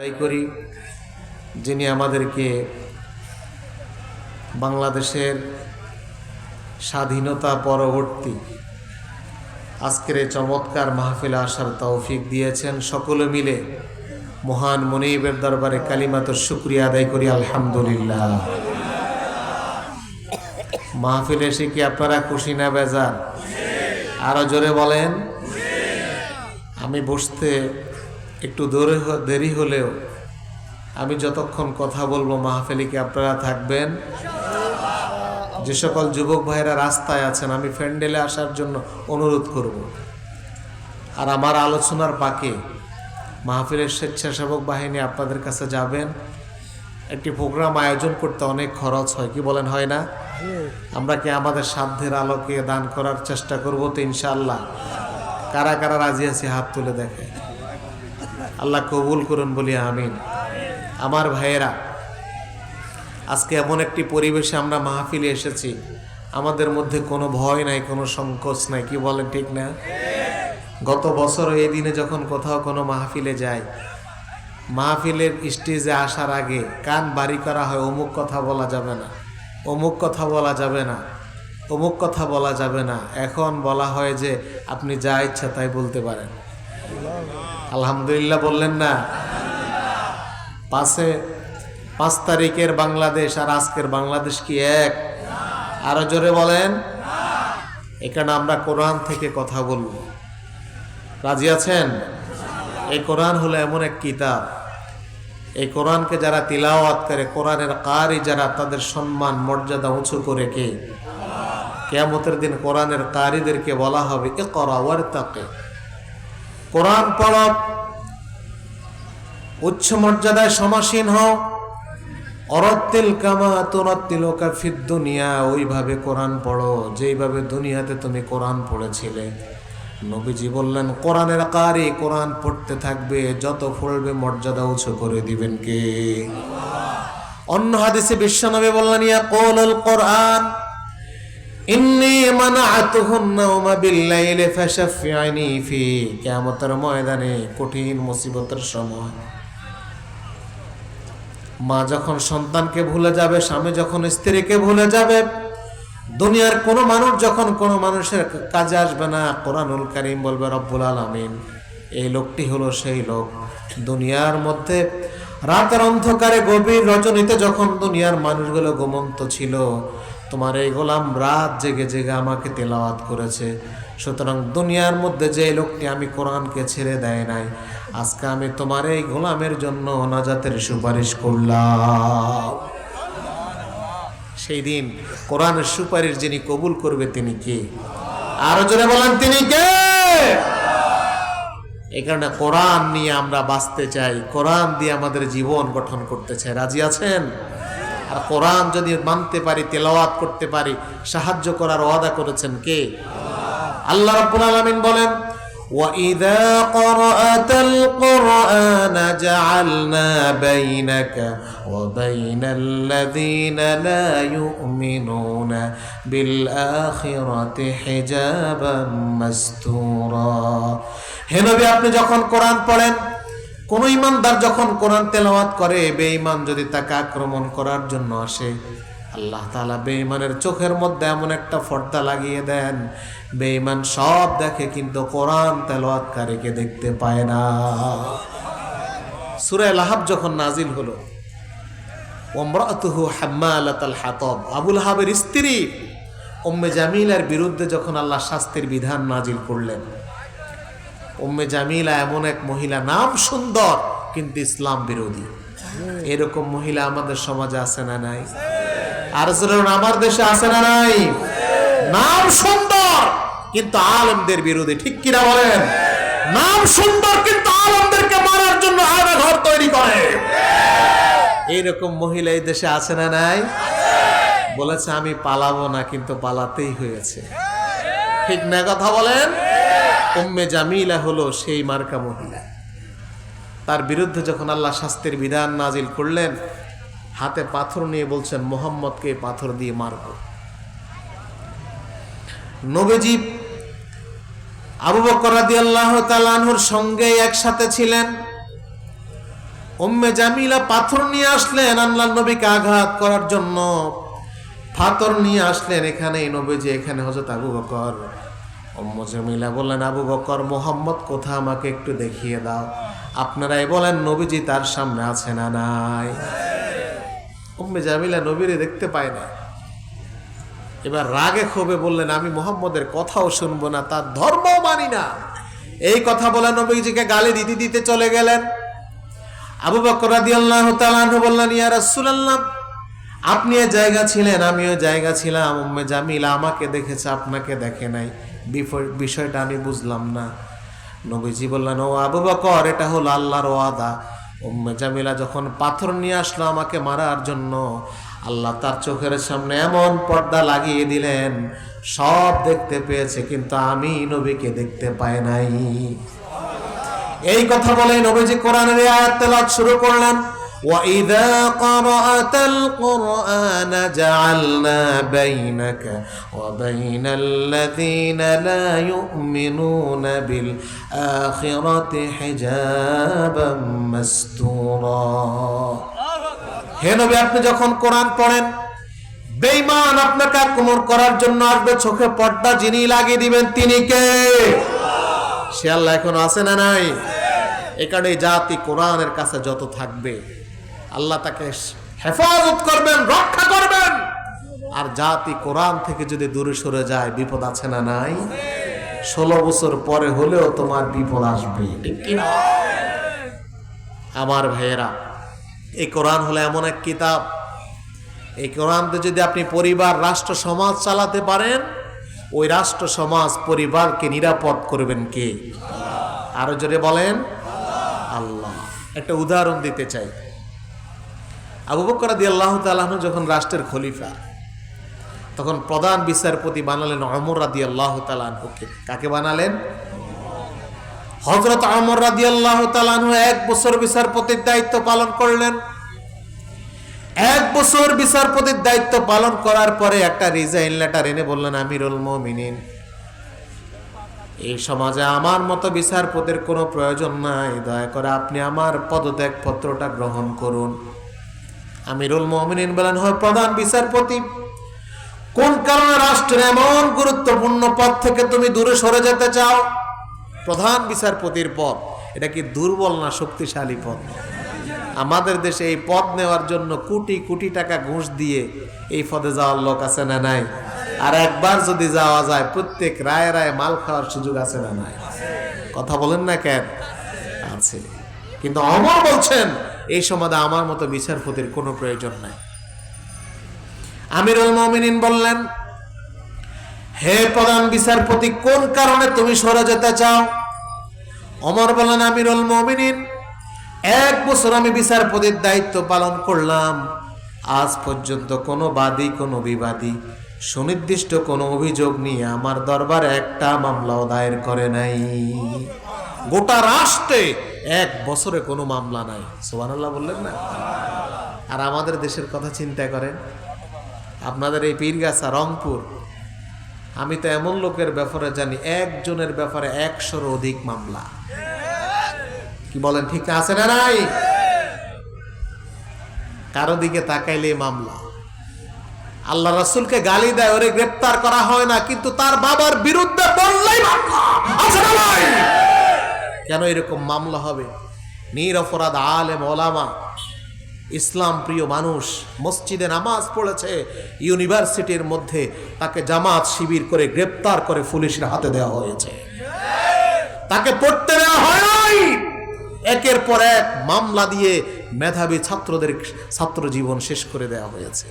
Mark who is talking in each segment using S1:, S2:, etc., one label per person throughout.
S1: তাই করি যিনি আমাদেরকে বাংলাদেশের স্বাধীনতা পরবর্তী আজকের এই চমৎকার মাহফিলে আসার তৌফিক দিয়েছেন। সকলে মিলে মহান মনিবের দরবারে কালিমাত শুক্রিয়া আদায় করি, আলহামদুলিল্লাহ। মাহফিলে এসে কি আপনারা খুশি না বেজার? আরও জোরে বলেন। আমি বসতে একটু হ- দেরি হলেও আমি যতক্ষণ কথা বলব মাহফিলে কি আপনারা থাকবেন? যে সকল যুবক ভাইরা রাস্তায় আছেন, আমি ফ্যান্ডেলে আসার জন্য অনুরোধ করব। আর আমার আলোচনার পাকে মাহফিলের স্বেচ্ছাসেবক বাহিনী আপনাদের কাছে যাবেন। একটি প্রোগ্রাম আয়োজন করতে অনেক খরচ হয়, কি বলেন, হয় না? আমরা কি আমাদের সাধ্যের আলোকে দান করার চেষ্টা করব তো ইনশাল্লাহ কারা কারা রাজি আছে হাত তুলে দেখে? আল্লাহ কবুল করুন বলি, আমিন। আমার ভাইয়েরা, আজকে এমন একটি পরিবেশে আমরা মাহফিলে এসেছি। আমাদের মধ্যে কোনো ভয় নাই, কোনো সংকোচ নাই, কি বলেন ঠিক না? গত বছর এই দিনে যখন কোথাও কোনো মাহফিলে যাই, মাহফিলের স্টেজে আসার আগে কান বাড়ি করা হয়, অমুক কথা বলা যাবে না, অমুক কথা বলা যাবে না, অমুক কথা বলা যাবে না। এখন বলা হয় যে আপনি যা ইচ্ছা তাই বলতে পারেন। আলহামদুলিল্লাহ বললেন না। পাশে পাঁচ তারিখের বাংলাদেশ আর আজকের বাংলাদেশ কি এক? আরও জোরে বলেন। এখানে আমরা কোরআন থেকে কথা বলব। রাজি আছেন? এই কোরআন হলো এমন এক কিতাব। এই কোরআনকে যারা তিলাওয়াত করে, কোরআনের কারি যারা, তাদের সম্মান, মর্যাদা উঁচু করে কে? কেয়ামতের দিন কোরআনের কারিদেরকে বলা হবে এ করা ওয়ার তাকে কোরআন পড়। উচ্চ মর্যাদায় সমাসীন হও। অরত্তিল কামা তোরত্তিল কাফির দুনিয়া, ওইভাবে কোরআন পড়ো। যেইভাবে দুনিয়াতে তুমি কোরআন পড়েছিলে। নবীজি বললেন, কোরআনের কারি কোরআন পড়তে থাকবে, যত পড়বে মর্যাদা উঁচু করে দিবেন কে? অন্য হাদিসে বিশ্বনবী বললেন ইয়া কৌলুল কোরআন ময়দানে কঠিন মুসিবতের সময়। মা যখন সন্তানকে ভুলে যাবে, স্বামী যখন স্ত্রীকে ভুলে যাবে, দুনিয়ার কোনো মানুষ যখন কোনো মানুষের কাজে আসবে না, কোরআনুল কারিম বলবে, রব্বুল আলামিন। এই লোকটি হলো সেই লোক। দুনিয়ার মধ্যে রাতের অন্ধকারে গভীর রজনীতে যখন দুনিয়ার মানুষগুলো ঘুমন্ত ছিল তোমার এই গোলাম রাত জেগে জেগে আমাকে তেলাওয়াত করেছে। সুতরাং দুনিয়ার মধ্যে যে লোকটি আমি কোরআনকে ছেড়ে দেয় নাই, আজকে আমি তোমার এই গোলামের জন্য নাজাতের সুপারিশ করলাম। সেই দিন কোরআনের সুপারিশ যিনি কবুল করবে তিনি কে? আরও জোরে বলেন, তিনি কে? এই কারণে কোরআন নিয়ে আমরা বাঁচতে চাই। কোরআন দিয়ে আমাদের জীবন গঠন করতে চাই। রাজি আছেন? আর কোরআন যদি মানতে পারি তেলাওয়াত করতে পারি সাহায্য করার ওয়াদা করেছেন কে আল্লাহ রাব্বুল আলামিন বলেন وَإِذَا قَرَأْتَ الْقُرْآنَ جَعَلْنَا بَيْنَكَ وَبَيْنَ الَّذِينَ لَا يُؤْمِنُونَ بِالْآخِرَةِ حِجَابًا مَسْتُورًا হে নবী আপনি যখন কোরআন পড়েন কোন ইমানদার যখন কোরআন তেলাওয়াত করে, বেঈমান যদি তাকে আক্রমণ করার জন্য আসে, আল্লাহ তাআলা বেঈমানের চোখের মধ্যে এমন একটা ফর্দা লাগিয়ে দেন, বেঈমান সব দেখে কিন্তু কোরআন তেলাওয়াতকারীকে দেখতে পায় না। সূরা লাহাব যখন নাজিল হলো, ওমরাতুহু হাম্মালাতাল হাতাব আবুল হাবের স্ত্রী উম্মে জামিলার বিরুদ্ধে যখন আল্লাহ শাস্তির বিধান নাজিল করলেন উম্মে জামিলা এমন এক মহিলা, নাম সুন্দর, কিন্তু ইসলাম বিরোধী। এরকম মহিলা আমাদের সমাজে আছে না নাই? আর আমার দেশে আছে না নাই? নাম সুন্দর, কিন্তু আলেমদের বিরোধী, ঠিক কিনা বলেন? নাম সুন্দর, কিন্তু আলেমদেরকে মারার জন্য আয়না ঘর তৈরি করে। এইরকম মহিলা এই দেশে আছে না নাই? বলেছে, আমি পালাবো না, কিন্তু পালাতেই হয়েছে। ঠিক না কথা বলেন? উম্মে জামিলা হলো সেই মার্কা মহিলা। তার বিরুদ্ধে যখন আল্লাহ শাস্তির বিধান নাজিল করলেন, হাতে পাথর নিয়ে বলছেন, মোহাম্মদকে পাথর দিয়ে মারব। নবীজি আবু বকর রাদিয়াল্লাহু তাআলা আনহুর সঙ্গে একসাথে ছিলেন। উম্মে জামিলা পাথর নিয়ে আসলেন আল্লাহ নবীকে আঘাত করার জন্য। পাথর নিয়ে আসলেন এখানে নবীজি, এখানে হজরত আবু বকর। উম্মে জামিলা বললেন, আবু বকর, মোহাম্মদ কোথা আমাকে একটু দেখিয়ে দাও? আপনারাই বলেন, নবীজি তার সামনে আছে না নাই? উম্মে জামিলা নবীরে দেখতে পায় না। এবার রাগে ক্ষোভে বললেন, আমি মোহাম্মদের কথাও শুনব না, তার ধর্মও মানি না। এই কথা বলে নবীজিকে গালি দিতে দিতে চলে গেলেন। আবু বকর রাদিয়াল্লাহু তাআলা বললেন, ইয়া রাসূলুল্লাহ, আপনি জায়গা ছিলেন, আমিও জায়গা ছিলাম। উম্মে জামিলা আমাকে দেখেছে, আপনাকে দেখে নাই। বিষয়টা আমি বুঝলাম না। নবীজি বললেন, ও আবু বকর, এটা হলো আল্লাহর ওয়াদা। উম্মে জামিলা যখন পাথর নিয়ে আসলো আমাকে মারার জন্য, আল্লাহ তার চোখের সামনে এমন পর্দা লাগিয়ে দিলেন, সব দেখতে পেয়েছে, কিন্তু আমি নবীকে দেখতে পাই নাই। এই কথা বলে নবীজি কোরআনের আয়াত শুরু করলেন। وَإِذَا قَرَأْتَ الْقُرْآنَ جَعَلْنَا بَيْنَكَ وَبَيْنَ الَّذِينَ لَا يُؤْمِنُونَ بِالْآخِرَةِ حِجَابًا مَسْتُورًا হে নবী আপনি যখন কোরআন পড়েন বেঈমান আপনাকে আক্রমণ করার জন্য আসবে চোখে পর্দা যিনি লাগিয়ে দিবেন তিনি কে সে আল্লাহ এখন আছে না নাই এ কারণে এই জাতি কোরআনের কাছে যত থাকবে আল্লাহ তাকে হেফাজত করবেন, রক্ষা করবেন। আর জাতি কোরআন থেকে যদি দূরে সরে যায়, বিপদ আছে না নাই? ষোলো বছর পরে হলেও তোমার বিপদ আসবে। আমার ভাইয়েরা, এই কোরআন হলো এমন এক কিতাব। এই কোরআনতে যদি আপনি পরিবার, রাষ্ট্র, সমাজ চালাতে পারেন, ওই রাষ্ট্র, সমাজ পরিবারকে নিরাপদ করবেন কে? আরও জোরে বলেন, আল্লাহ। একটা উদাহরণ দিতে চাই। আবু বকর রাদি আল্লাহ তালাহ যখন রাষ্ট্রের খলিফা, তখন প্রধান বিচারপতি বানালেন অমর রাদি আল্লাহ তালাহুকে কাকে বানালেন? হজরত অমর রাদি আল্লাহ তালাহু এক বছর বিচারপতির দায়িত্ব পালন করলেন। এক বছর বিচারপতির দায়িত্ব পালন করার পরে একটা রিজাইন লেটার এনে বললেন, আমিরুল মমিনিন, এই সমাজে আমার মতো বিচারপতির কোনো প্রয়োজন নাই। দয়া করে আপনি আমার পদত্যাগ পত্রটা গ্রহণ করুন। আমিরুল মমিনিন বলেন, হয়, প্রধান বিচারপতি, কোন কারণে রাষ্ট্রের এমন গুরুত্বপূর্ণ পদ থেকে তুমি দূরে সরে যেতে চাও? প্রধান বিচারপতির পদ, এটা কি দুর্বল না শক্তিশালী পদ? আমাদের দেশে এই পদ নেওয়ার জন্য কোটি কোটি টাকা ঘুষ দিয়ে এই পদে যাওয়ার লোক আছে না নাই? আর একবার যদি যাওয়া যায়, প্রত্যেক রায় রায় মাল খাওয়ার সুযোগ আছে না নাই? কথা বলেন না কেন? আছে। কিন্তু অমর বলছেন এই সমাজে আমার মতো বিচারপতির কোনো প্রয়োজন নাই। আমিরুল মমিনিন বললেন, হে প্রধান বিচারপতি, কোন কারণে তুমি সরে যেতে চাও? অমর বলেন আমিরুল মমিনিন, এক বছর আমি বিচারপতির দায়িত্ব পালন করলাম। আজ পর্যন্ত কোনো বাদী, কোনো বিবাদী, সুনির্দিষ্ট কোনো অভিযোগ নিয়ে আমার দরবার একটা মামলাও দায়ের করে নাই। গোটা রাষ্ট্রে এক বছরে কোনো মামলা নাই। সোহানাল্লাহ বললেন না? আর আমাদের দেশের কথা চিন্তা করেন, আপনাদের এই পীরগাছা, রংপুর, আমি তো এমন লোকের ব্যাপারে জানি, একজনের ব্যাপারে একশোর অধিক মামলা। কি বলেন, ঠিক আছে না নাই? কারও দিকে তাকাইলে মামলা। আল্লাহ রাসূলকে গালি দেয়, ওরে গ্রেপ্তার করা হয় না, কিন্তু তার বাবার বিরুদ্ধে বললেই মামলা। আছে না নাই? কেন এরকম মামলা হবে? নিরপরাধ আলেম, ওলামা, ইসলাম প্রিয় মানুষ মসজিদে নামাজ পড়েছে, ইউনিভার্সিটির মধ্যে তাকে জামাত শিবির করে গ্রেপ্তার করে পুলিশের হাতে দেওয়া হয়েছে। তাকে পড়তে দেওয়া হয় একের পর এক মামলা দিয়ে মেধাবী ছাত্রদের ছাত্র জীবন শেষ করে দেওয়া হয়েছে।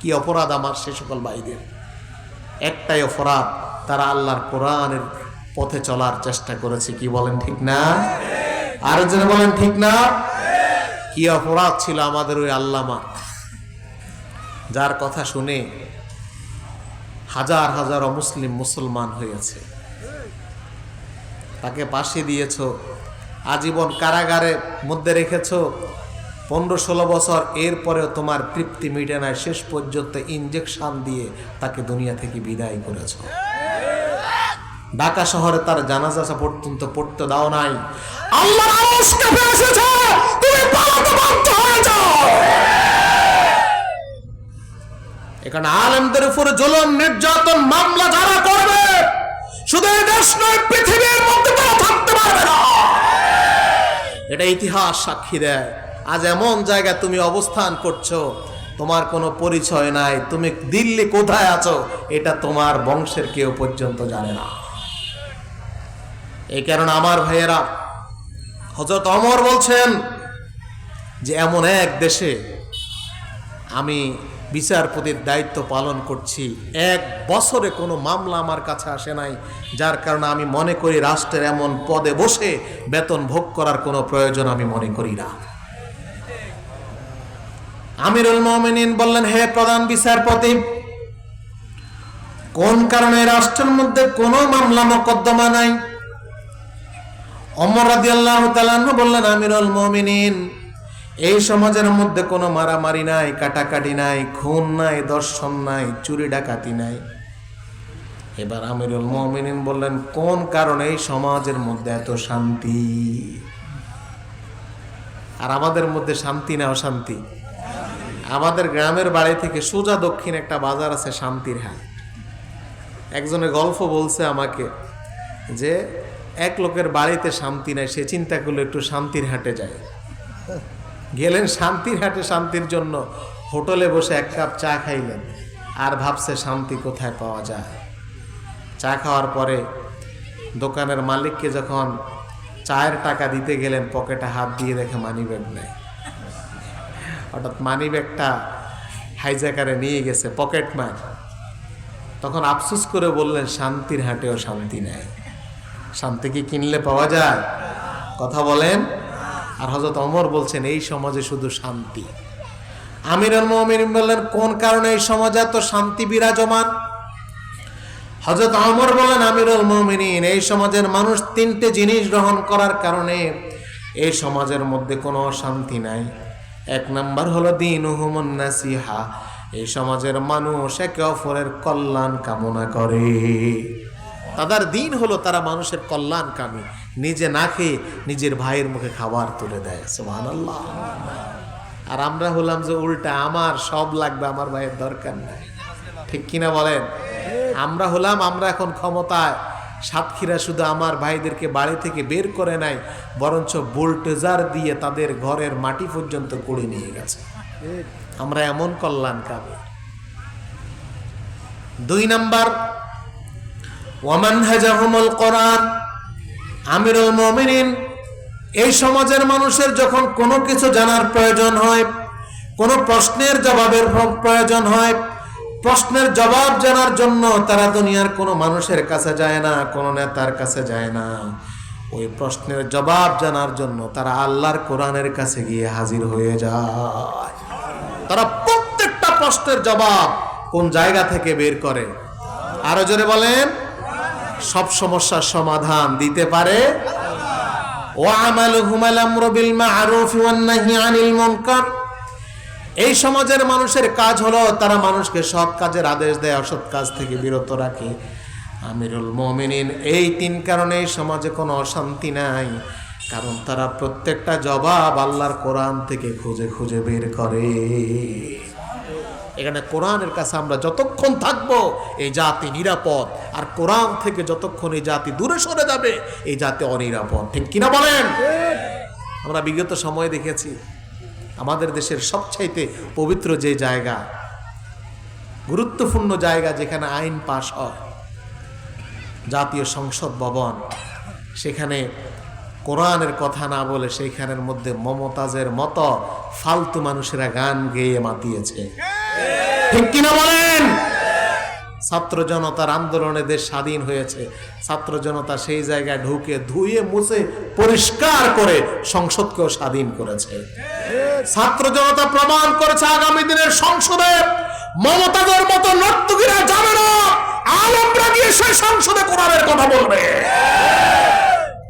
S1: কি অপরাধ আমার সে সকল ভাইদের? একটাই অপরাধ, তারা আল্লাহর কোরআনের পথে চলার চেষ্টা করেছে, কি বলেন ঠিক না? আর যেন বলেন ঠিক না? কি অপরাধ ছিল আমাদের ওই আল্লামা? যার কথা শুনে হাজার হাজার অমুসলিম মুসলমান হয়েছে। তাকে পাশে দিয়েছ, আজীবন কারাগারে মধ্যে রেখেছ, পনেরো ষোলো বছর, এরপরেও তোমার তৃপ্তি মিটে নাই, শেষ পর্যন্ত ইঞ্জেকশন দিয়ে তাকে দুনিয়া থেকে বিদায় করেছ। ঢাকা শহরে তার জানাজা পর্যন্ত পড়তে দাও নাই। আল্লাহর আরশ কাঁপে এসেছে তুমি পালাতে বাধ্য হয়ে যাও। এখানে আলেমদের উপরে জুলুম নির্যাতন মামলা যারা করবে শুধু এই দেশ নয় পৃথিবীর মধ্যে তারা থাকতে পারবে না। এটা ইতিহাস সাক্ষী দেয়। আজ এমন জায়গায় তুমি অবস্থান করছ তোমার কোনো পরিচয় নাই তুমি দিল্লি কোথায় আছো এটা তোমার বংশের কেউ পর্যন্ত জানে না। এই কারণে আমার ভাইয়েরা হজরত অমর বলছেন যে এমন এক দেশে আমি বিচারপতির দায়িত্ব পালন করছি। এক বছরে কোনো মামলা আমার কাছে আসে নাই, যার কারণে আমি মনে করি রাষ্ট্রের এমন পদে বসে বেতন ভোগ করার কোনো প্রয়োজন আমি মনে করি না। আমিরুল মোমিনিন বললেন, হে প্রধান বিচারপতি, কোন কারণে রাষ্ট্রের মধ্যে কোনো মামলা মোকদ্দমা নাই? অমর রাদিয়াল্লাহু তাআলা বললেন, আমিরুল মুমিনিন, এই সমাজের মধ্যে কোনো মারামারি নাই, কাটাকাটি নাই, খুন নাই দর্শন নাই, চুরি ডাকাতি নাই। এবার আমিরুল মুমিনিন বললেন, কোন কারণে এই সমাজের মধ্যে এত শান্তি? আর আমাদের মধ্যে শান্তি না অশান্তি? আমাদের গ্রামের বাড়ি থেকে সোজা দক্ষিণ একটা বাজার আছে শান্তির হাট। একজনের গল্প বলছে আমাকে যে এক লোকের বাড়িতে শান্তি নাই, সে চিন্তা করল একটু শান্তির হাটে যায় গেলেন শান্তির হাটে, শান্তির জন্য হোটেলে বসে এক কাপ চা খাইলেন আর ভাবছে শান্তি কোথায় পাওয়া যায়। চা খাওয়ার পরে দোকানের মালিককে যখন চায়ের টাকা দিতে গেলেন, পকেটে হাত দিয়ে দেখে মানি ব্যাগ নেই। হঠাৎ মানি ব্যাগটা হাইজাকারে নিয়ে গেছে পকেট মার। তখন আফসোস করে বললেন, শান্তির হাটেও শান্তি নেই। শান্তি কি কিনলে পাওয়া যায়? কথা বলেন। আর হজরত অমর বলছেন, এই সমাজে শুধু শান্তি। আমিরুল মুমিন বললেন, কোন কারণে এই সমাজে এত শান্তি বিরাজমান? হজরত অমর বলেন আমিরুল মুমিনিন, এই সমাজের মানুষ তিনটে জিনিস গ্রহণ করার কারণে এই সমাজের মধ্যে কোনো অশান্তি নাই। এক নাম্বার হলো দিন নাসিহা, এই সমাজের মানুষ একে অপরের কল্যাণ কামনা করে। তাদের দিন হলো তারা মানুষের কল্যাণ কামী নিজে না খেয়ে নিজের ভাইয়ের মুখে খাবার তুলে দেয়। সুবহানাল্লাহ। আর আমরা হলাম যে উল্টা, আমার সব লাগবে, আমার ভাইয়ের দরকার নাই। ঠিক কিনা বলেন? আমরা হলাম, আমরা এখন ক্ষমতায়। সাতক্ষীরা শুধু আমার ভাইদেরকে বাড়ি থেকে বের করে নাই, বরঞ্চ বোল্টেজার দিয়ে তাদের ঘরের মাটি পর্যন্ত কুড়ে নিয়ে গেছে। আমরা এমন কল্যাণ কামী দুই নাম্বার ওয়ামান হাজাহুমুল কোরআন। আমিরুল মুমিনিন, এই সমাজের মানুষের যখন কোনো কিছু জানার প্রয়োজন হয়, কোনো প্রশ্নের জবাবের প্রয়োজন হয়, প্রশ্নের জবাব জানার জন্য তারা দুনিয়ার কোনো মানুষের কাছে যায় না, কোনো নেতার কাছে যায় না। ওই প্রশ্নের জবাব জানার জন্য তারা আল্লাহর কোরআনের কাছে গিয়ে হাজির হয়ে যায়। তারা প্রত্যেকটা প্রশ্নের জবাব কোন জায়গা থেকে বের করে? আরও জোরে বলেন। সব সমস্যার সমাধান দিতে পারে। এই সমাজের মানুষের কাজ হলো তারা মানুষকে সৎ কাজের আদেশ দেয়, অসৎ কাজ থেকে বিরত রাখে। আমিরুল মুমিনিন, এই তিন কারণে সমাজে কোনো অশান্তি নাই। কারণ তারা প্রত্যেকটা জবাব আল্লাহর কোরআন থেকে খুঁজে খুঁজে বের করে। এখানে কোরআনের কাছে আমরা যতক্ষণ থাকব, এই জাতি নিরাপদ। আর কোরআন থেকে যতক্ষণ এই জাতি দূরে সরে যাবে, এই জাতি অনিরাপদ। ঠিক কিনা বলেন? আমরা বিগত সময় দেখেছি, আমাদের দেশের সবচাইতে পবিত্র যে জায়গা, গুরুত্বপূর্ণ জায়গা যেখানে আইন পাশ হয়, জাতীয় সংসদ ভবন, সেখানে কোরআনের কথা না বলে সেইখানের মধ্যে মমতাজের মতো ফালতু মানুষেরা গান গেয়ে মাতিয়েছে। ঠিক কিনা বলেন? ছাত্র জনতার আন্দোলনে দেশ স্বাধীন হয়েছে। ছাত্র জনতা সেই জায়গায় ঢুকে ধুয়ে মুছে পরিষ্কার করে সংসদকেও স্বাধীন করেছে। ছাত্র জনতা প্রমাণ করেছে আগামী দিনের সংসদে মমতাদের মতো নর্তকীরা যাবে না। আলমরা গিয়ে সেই সংসদে কোরআনের কথা বলবে।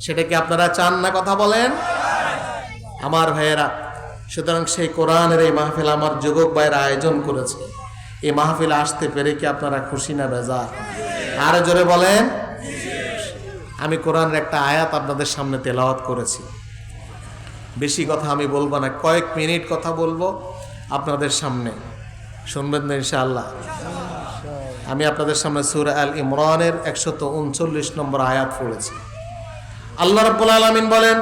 S1: সেটা কি আপনারা চান না কথা বলেন? আমার ভাইয়েরা সুতরাং সেই কোরআনের এই মাহফিল আমার যুবক ভাইয়ের আয়োজন করেছে। এই মাহফিল আসতে পেরে কি আপনারা খুশি না বেজা আরও জোরে বলেন। আমি কোরআনের একটা আয়াত আপনাদের সামনে তেলাওয়াত করেছি। বেশি কথা আমি বলব না, কয়েক মিনিট কথা বলব আপনাদের সামনে। শুনবেন না ইনশাআল্লাহ। আমি আপনাদের সামনে সুর আল ইমরানের একশত উনচল্লিশ নম্বর আয়াত পড়েছি। আল্লাহ রাব্বুল আলামিন বলেন